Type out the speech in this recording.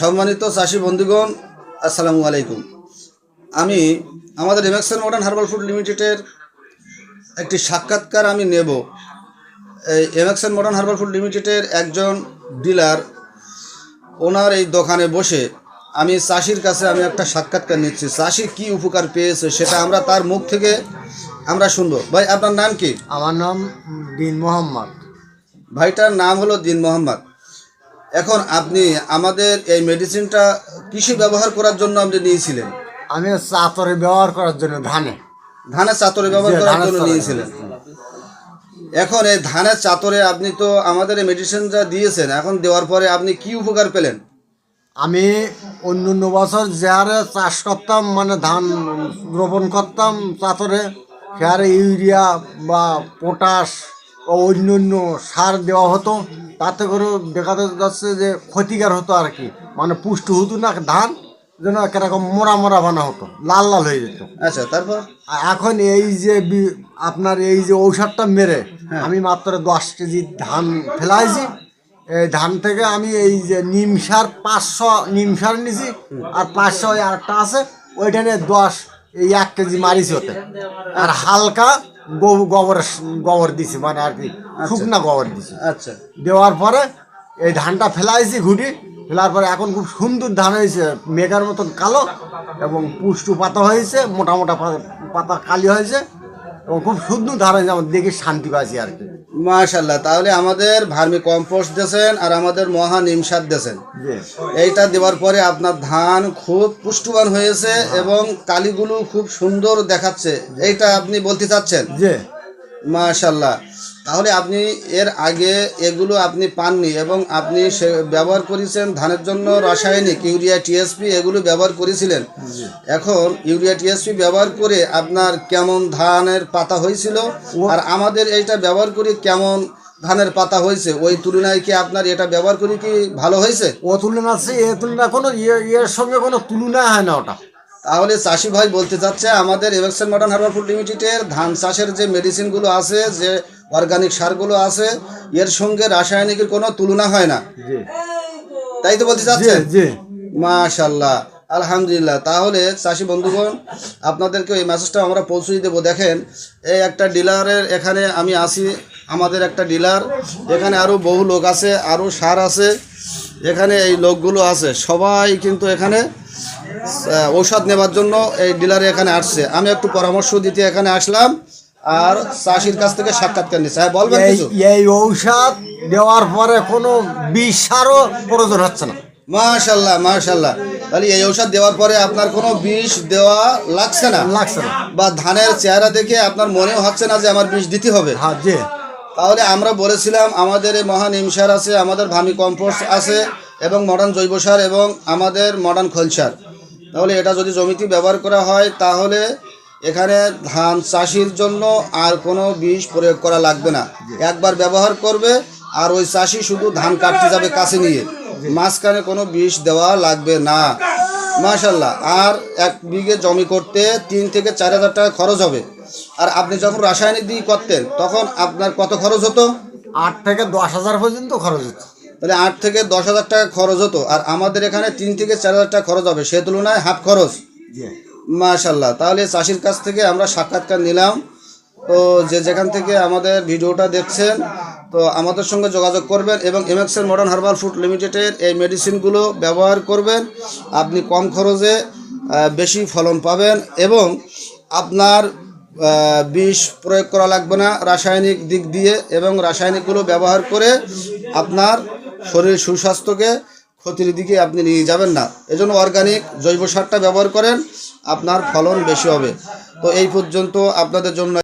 সম্মানিত চাষি বন্ধুগণ আসসালামু আলাইকুম। আমি আমাদের এমএক্সএন মডার্ন হার্বাল ফুড লিমিটেডের একটি সাক্ষাৎকার আমি নেব। এই এমএক্সএন মডার্ন হার্বাল ফুড লিমিটেডের একজন ডিলার ওনার এই দোকানে বসে আমি চাষির কাছে আমি একটা সাক্ষাৎকার নিচ্ছি। চাষি কি উপকার পেয়েছে সেটা আমরা তার মুখ থেকে আমরা শুনব। ভাই আপনার নাম কি? আমার নাম দিন মোহাম্মদ। ভাইটার নাম হলো দিন মোহাম্মদ। এখন আপনি আমাদের এই মেডিসিনটা কৃষি ব্যবহার করার জন্য আপনি নিয়েছিলেন? আমি চাতরে ব্যবহার করার জন্য ধানে। ধানের চাতরে ব্যবহার করার জন্য নিয়েছিলেন। এখন এই ধানের চাতরে আপনি তো আমাদের এই মেডিসিনটা দিয়েছেন এখন দেওয়ার পরে আপনি কি উপকার পেলেন? আমি অন্য অন্য বছর যে হারে চাষ করতাম মানে ধান রোপণ করতাম চাতরে সে হারে ইউরিয়া বা পটাশ অন্য অন্য সার দেওয়া হতো তাতে করে দেখা যাচ্ছে যে ক্ষতিকার হতো আর কি। মানে পুষ্ট হতো না ধান যেন কীরকম মোড়া মোড়া বানা হতো লাল লাল হয়ে যেত। আচ্ছা তারপর? এখন এই যে আপনার এই যে ঔষধটা মেরে আমি মাত্র দশ কেজি ধান ফেলাইছি। এই ধান থেকে আমি এই যে নিম সার পাঁচশো নিম সার নিছি আর পাঁচশো আরেকটা আছে ওইটা নিয়ে দশ এই এক কেজি মারিছি ওতে। আর হালকা গোবর গোবর দিছি মানে আর কি শুকনা গোবর দিছি। আচ্ছা। দেওয়ার পরে এই ধানটা ফেলাইছি ঘুটি ফেলার পরে এখন খুব সুন্দর ধান হয়েছে মেঘার মতন কালো এবং পুষ্টু পাতা হয়েছে মোটা মোটা পাতা কালি হয়েছে এবং খুব সুন্দর ধান হয়েছে আমার দেখে শান্তি পাইছি আর কি। মাশাল্লাহ তাহলে আমাদের ভার্মি কম্পোস্ট দিয়েছেন আর আমাদের মহা নিমসাদ দিয়েছেন। এইটা দেওয়ার পরে আপনার ধান খুব পুষ্টবান হয়েছে এবং কালিগুলো খুব সুন্দর দেখাচ্ছে। এইটা আপনি বলতে চাচ্ছেন? মাশাল্লাহ তাহলে আপনি এর আগে এগুলো আপনি পাননি এবং আপনি সে ব্যবহার করেছেন ধানের জন্য রাসায়নিক ইউরিয়া টিএসপি এগুলো ব্যবহার করেছিলেন। এখন ইউরিয়া টিএসপি ব্যবহার করে আপনার কেমন ধানের পাতা হয়েছিল? আর আমাদের এইটা ব্যবহার করে কেমন ধানের পাতা হয়েছে? ওই তুলনায় কি আপনার এটা ব্যবহার করে কি ভালো হয়েছে? ও তুলনা আছে এ তুলনা কোনো ইয়ে ইয়ের সঙ্গে কোনো তুলনা হয় না ওটা। তাহলে চাষি ভাই বলতে চাচ্ছে আমাদের এভেক্সন মডার্ন হার্বাল ফুড লিমিটেডের ধান চাষের যে মেডিসিনগুলো আছে যে অর্গানিক সারগুলো আছে এর সঙ্গে রাসায়নিকের কোনো তুলনা হয় না। তাই তো বলতে চাচ্ছেন? মাশাল্লাহ আলহামদুলিল্লাহ। তাহলে চাষি বন্ধুগণ আপনাদেরকে এই মেসেজটা আমরা পৌঁছে দেবো। দেখেন এই একটা ডিলারের এখানে আমি আসি আমাদের একটা ডিলার। এখানে আরও বহু লোক আছে আরও সার আছে। এখানে এই লোকগুলো আছে। সবাই কিন্তু এখানে ঔষধ নেবার জন্য এই ডিলারে এখানে আসছে। আমি একটু পরামর্শ দিতে এখানে আসলাম। আর চাষির কাছ থেকে সাক্ষাৎকার নিচ্ছে হ্যাঁ বলবেন এই কিছু? এই ঔষধ দেওয়ার পরে কোনো বিষ সারও প্রয়োজন হচ্ছে না। মাশাল্লাহ মাশাল্লাহ। তাহলে এই ঔষধ দেওয়ার পরে আপনার কোনো বিষ দেওয়া লাগছে না? লাগছে না। বা ধানের চেহারা দেখে আপনার মনেও হচ্ছে না যে আমার বিষ দিতে হবে? হ্যাঁ যে তাহলে আমরা বলেছিলাম আমাদের এই মহান ইমসার আছে আমাদের ভামি কম্পোস্ট আছে এবং মডার্ন জৈব সার এবং আমাদের মডার্ন খোল সার। তাহলে এটা যদি জমিতে ব্যবহার করা হয় তাহলে এখানে ধান চাষির জন্য আর কোনো বিষ প্রয়োগ করা লাগবে না। একবার ব্যবহার করবে আর ওই চাষি শুধু ধান কাটতে যাবে কাছে নিয়ে। মাঝখানে কোনো বিষ দেওয়া লাগবে না। মাশাল্লাহ আর এক বিঘে জমি করতে তিন থেকে চার হাজার টাকা খরচ হবে। আর আপনি যখন রাসায়নিক দিয়ে করতেন তখন আপনার কত খরচ হতো? আট থেকে দশ হাজার পর্যন্ত খরচ হচ্ছে তাহলে আট থেকে দশ হাজার টাকা খরচ হতো। আর আমাদের এখানে তিন থেকে চার হাজার টাকা খরচ হবে। সে তুলনায় হাফ খরচ। মাশাল্লাহ তাহলে চাষির কাছ থেকে আমরা সাক্ষাৎকার নিলাম। তো যে যেখান থেকে আমাদের ভিডিওটা দেখছেন, তো আমাদের সঙ্গে যোগাযোগ করবেন এবং এমএক্সের মডার্ন হার্বাল ফুড লিমিটেডের এই মেডিসিনগুলো ব্যবহার করবেন। আপনি কম খরচে বেশি ফলন পাবেন এবং আপনার বিষ প্রয়োগ করা লাগবে না রাসায়নিক দিক দিয়ে এবং রাসায়নিকগুলো ব্যবহার করে আপনার শরীর সুস্বাস্থ্যকে ক্ষতির দিকে আপনি নিয়ে যাবেন না। এজন্য অর্গানিক জৈব সারটা ব্যবহার করেন, আপনার ফলন বেশি হবে। তো এই পর্যন্ত আপনাদের জন্য